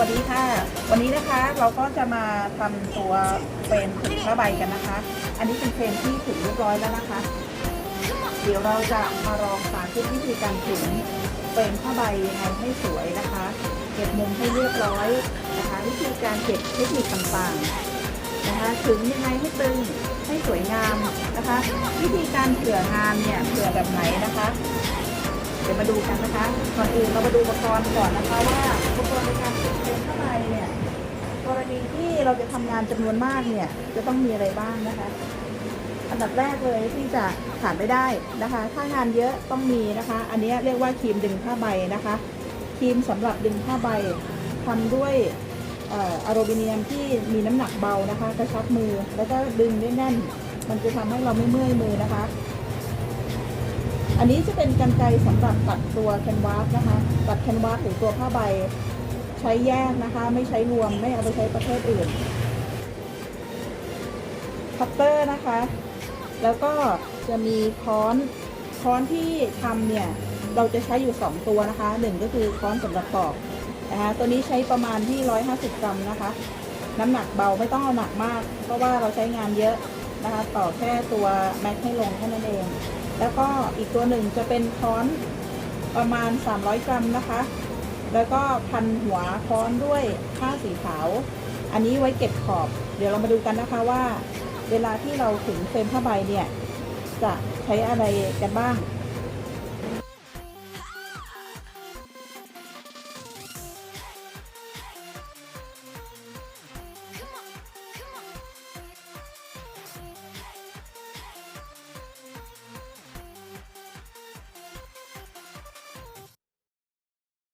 วัสดีค่ะ วันนี้นะคะเราก็จะมาทำตัวเฟรมถึงผ้าใบกันนะคะ อันนี้เป็นเฟรมที่ถึงเรียบร้อยแล้วนะคะ เดี๋ยวเราจะมาลองสาธิตวิธีการถึงเฟรมผ้าใบยังไงให้สวยนะคะ เก็บมุมให้เรียบร้อยนะคะ วิธีการเก็บเทคนิคต่างๆนะคะถึงยังไงให้ตึงให้สวยงามนะคะ วิธีการเผื่องานเนี่ยเผื่อแบบไหนนะคะ เดี๋ยวมาดูกันนะคะก่อนอื่นเรามาดูอุปกรณ์ก่อนนะคะว่า อุปกรณ์ในการติดเฟรมเข้าไปเนี่ยกรณีที่เราจะทำงานจำนวนมากเนี่ย จะต้องมีอะไรบ้างนะคะ อันดับแรกเลยที่จะขาดไม่ได้นะคะ ถ้างานเยอะต้องมีนะคะ อันนี้เรียกว่าครีมดึงผ้าใบนะคะครีมสำหรับดึงผ้าใบทำด้วยอะโรบิเนียมที่มีน้ำหนักเบานะคะกระชับมือแล้วก็ดึงได้แน่น มันจะทำให้เราไม่เมื่อยมือนะคะ อันนี้จะเป็นกันไกรสำหรับตัดตัวแคนวาสนะคะ ตัดแคนวาสหรือตัวผ้าใบ ช้แยกนะคะ ไม่ใช้รวมไม่เอาไปใช้ประเภทอื่นคัตเตอร์นะคะ แล้วก็จะมีค้อนค้อนที่ทำเนี่ย เราจะใช้อยู่ 2 ตัวนะคะหนึ่งก็คือค้อนสำหรับตอกนะคะตัวนี้ใช้ประมาณที่ 150 กรัมนะคะ น้ำหนักเบาไม่ต้องเอาหนักมาก เพราะว่าเราใช้งานเยอะนะคะต่อแค่ตัวแม็กให้ลงแค่นั้นเอง แล้วก็อีกตัวหนึ่งจะเป็นค้อนประมาณ 300 กรัมนะคะ แล้วก็พันหัวค้อนด้วยผ้าสีขาว อันนี้ไว้เก็บขอบ เดี๋ยวเรามาดูกันนะคะว่า เวลาที่เราถึงเฟรมผ้าใบเนี่ย จะใช้อะไรกันบ้าง